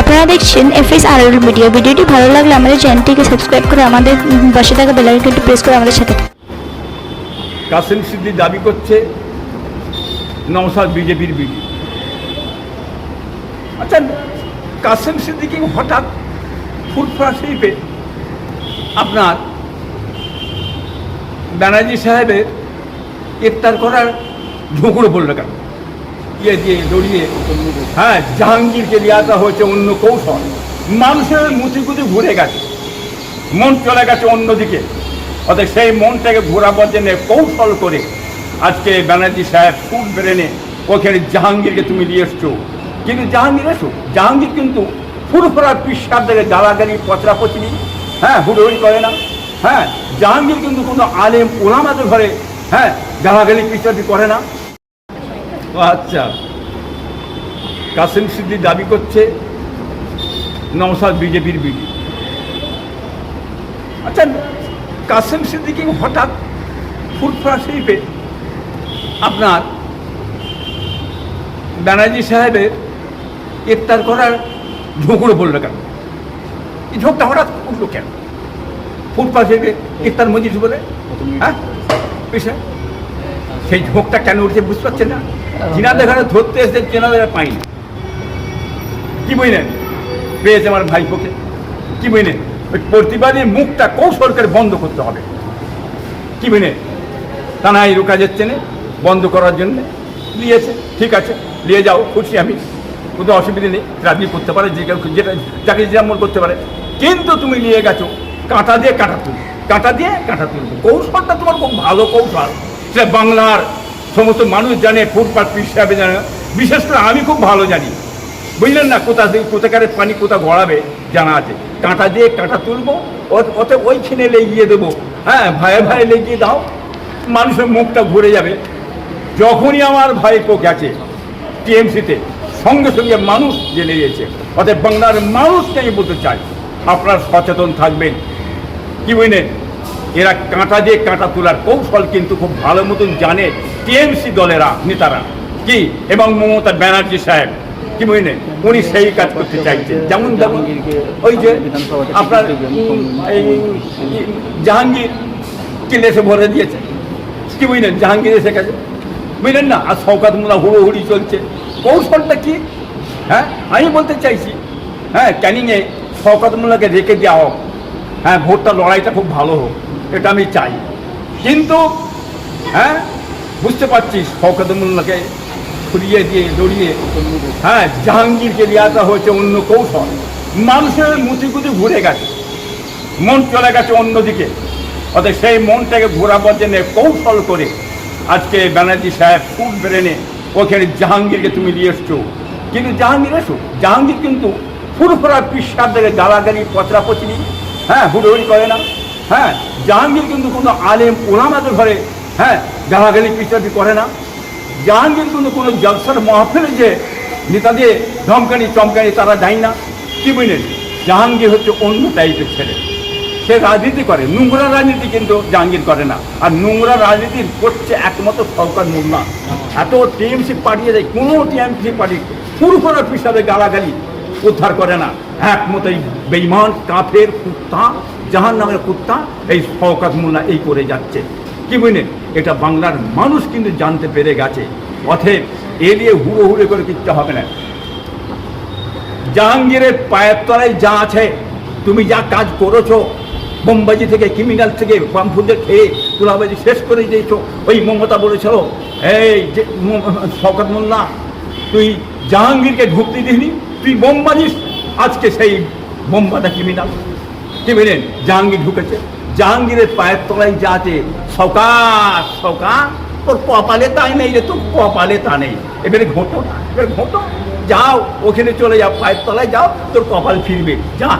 আপনারা দেখছেন F S আর media. ভিডিওটি ভালো লাগলে আমাদের চ্যানেলটিকে সাবস্ক্রাইব করে আমাদের পাশে থাকা বেলাইকনটি প্রেস করে আমাদের সাথে। কাসিম সিদ্দি দাবি করছে নওসাদ বিজেপির বিডি আচ্ছা কাসিম সিদ্দিকি হঠাৎ ফুরফুরা শরীফে আপনার ব্যানার্জি সাহেবের ইফতার করার ঝুঁকুড়ো পড়ল কেন? ইয়ে দিয়ে দড়িয়ে হ্যাঁ জাহাঙ্গীরকে আসা হয়েছে অন্য কৌশল। মানুষের মুচিকুচি ঘুরে গেছে। মন চলে গেছে অন্যদিকে। অর্থাৎ সেই মনটাকে ঘোরাবার জন্য কৌশল করে আজকে ব্যানার্জি সাহেব ফুট ব্রেনে ওখানে জাহাঙ্গীরকে তুমি নিয়ে এসছো। কিন্তু জাহাঙ্গীর এসো। জাহাঙ্গীর কিন্তু ফুরফুরা পিসার থেকে গালাগালি পচরা পচরি। হ্যাঁ হুড়োহুড়ি করে না। হ্যাঁ জাহাঙ্গীর কিন্তু কোনো আলেম ওলামাদের ঘরে হ্যাঁ গালাগালি পিসাপি করে না। আচ্ছা। কাসিম সিদ্দি দাবি করছে নওসাদ বিজেপির বিডি আচ্ছা কাসিম সিদ্দিকি হঠাৎ ফুরফুরা শরীফে আপনার ব্যানার্জি সাহেবের ইফতার করার ঝোঁকুড়ো পড়ল কেন? এই ঝোঁকটা হঠাৎ উঠল কেন? ফুটপাথ শরীফে ইফতার মজিদ বলে? হ্যাঁ? বিষয় সেই ঝোঁকটা কেন উঠছে বুঝতে পারছেন না? জিনাদের ঘরে ধরতে এসে চেনাদের পাইনি। কি বুঝলেন পেয়েছে আমার ভাইপোকে। কি বুঝলেন ওই প্রতিবাদী মুখটা কৌশল করে বন্ধ করতে হবে? কি বুঝলেন তা না এই রোকা যাচ্ছে না, বন্ধ করার জন্য। নিয়েছে, ঠিক আছে, নিয়ে যাও, খুশি আমি। কোনো অসুবিধা নেই রাজি করতে পারে, যে কেউ যেটা, যাকে যেমন করতে পারে। কিন্তু তুমি নিয়ে গেছো, কাঁটা দিয়ে কাঁটা তুল কাঁটা দিয়ে কাঁটা তুলবো। কৌশলটা তোমার খুব ভালো কৌশল। সেটা বাংলার সমস্ত মানুষ জানে ফুটপাথ হিসাবে জানে বিশেষ করে আমি খুব ভালো জানি। বুঝলেন না কোথা দিয়ে কোথাকারের পানি কোথা গড়াবে জানা আছে। কাঁটা দিয়ে কাঁটা তুলবো ওতে ওইখানে লেগিয়ে দেবো। হ্যাঁ ভাইয়ে ভাইয়ে লেগিয়ে দাও, মানুষের মুখটা ঘুরে যাবে। যখনই আমার ভাইপো গেছে টিএমসিতে, সঙ্গে সঙ্গে মানুষ জেনে গিয়েছে অতএব বাংলার মানুষকে আমি বলতে চাই, আপনারা সচেতন থাকবেন। কি বুঝলেন? এরা কাঁটা দিয়ে কাঁটা তোলার কৌশল কিন্তু খুব ভালো মতন জানে। টিএমসি দলেরা, নেতারা, কি? এবং মমতা ব্যানার্জি সাহেব, কি বুঝলেন উনি সেই কাজ করতে চাইছেন। যেমন যেমন ওই যে আপনার এই জাহাঙ্গীর কিলেসে ভরে দিয়েছে। কি বুঝলেন? জাহাঙ্গীর এসে গেছে। বুঝলেন না? আর শওকাত মোল্লা হুড়োহুড়ি চলছে। কৌশলটা কি? হ্যাঁ আমি বলতে চাইছি হ্যাঁ ক্যানিংয়ে শওকাত রেখে দেওয়া হোক। হ্যাঁ ভোটটা লড়াইটা খুব ভালো হোক। এটা আমি চাই। কিন্তু হ্যাঁ বুঝতে পারছি শওকাত মোল্লাকে ফুরিয়ে দিয়ে দড়িয়ে। হ্যাঁ জাহাঙ্গীরকে দিয়ে আসা হয়েছে অন্য কৌশল। মানুষের মুচিকুচি ঘুরে গেছে। মন চলে গেছে অন্যদিকে। অর্থাৎ সেই মনটাকে ঘোরাবার জন্য কৌশল করে আজকে ব্যানার্জি সাহেব ফুট ব্রেনে ওখানে জাহাঙ্গীরকে তুমি নিয়ে এসছো। কিন্তু জাহাঙ্গীর এসো। জাহাঙ্গীর কিন্তু ফুরফুরা পিসার থেকে গালাগালি পচরা পচরি হ্যাঁ হুড়োহুড়ি করে না। হ্যাঁ জাহাঙ্গীর কিন্তু কোনো আলেম ওলামাদের ঘরে হ্যাঁ গালাগালি পিসাপি করে না। জাহাঙ্গীর কিন্তু কোনো জলসার মহফিলে যে নেতাদের ধমকানি, চমকানি তারা যায় না, কি বুঝলেন? জাহাঙ্গীর হচ্ছে অন্য টাইপের ছেলে। সে রাজনীতি করে। নোংরা রাজনীতি কিন্তু জাহাঙ্গীর করে না। আর নোংরা রাজনীতি করছে একমাত্র সরকার মোল্লা এত টিএমসি পাঠিয়ে দেয়, কোনো টিএমসি পার্টি পুরো করে পিসাবে গালাগালি উদ্ধার করে না। একমত এই বেইমান কাফের কুত্তা, জাহান নামের কুত্তা, এই শওকাত মোল্লা এই করে যাচ্ছে। কি বুঝলেন? এটা বাংলার মানুষ কিন্তু জানতে পেরে গেছে। অথব এ দিয়ে হুড়ো হুড়ে করে কিচ্ছু হবে না। জাহাঙ্গীরের পায়ের তলায় যা আছে, তুমি যা কাজ করেছ, বোমবাজি থেকে ক্রিমিনাল থেকে, বামফুদের খেয়ে তুলাবাজি শেষ করে দিয়েছ, ওই মমতা বলেছিল, এই যে শকত মোল্লা, তুই জাহাঙ্গীরকে ঢুকতে দিসনি? তুই বোমবাজিস? আজকে সেই বোমবাদা ক্রিমিনাল কি বলেন? জাহাঙ্গীর ঢুকেছে। জাহাঙ্গীরের পায়ের তলায় যা আছে সকাশ সকাশ, তোর কপালে তাই নেই রে, তোর কপালে তা নেই। এবারে ঘটো না এবারে ঘটো। যাও, ওখানে চলে যাও, পায়ের তলায় যাও, তোর কপাল ফিরবে। যা।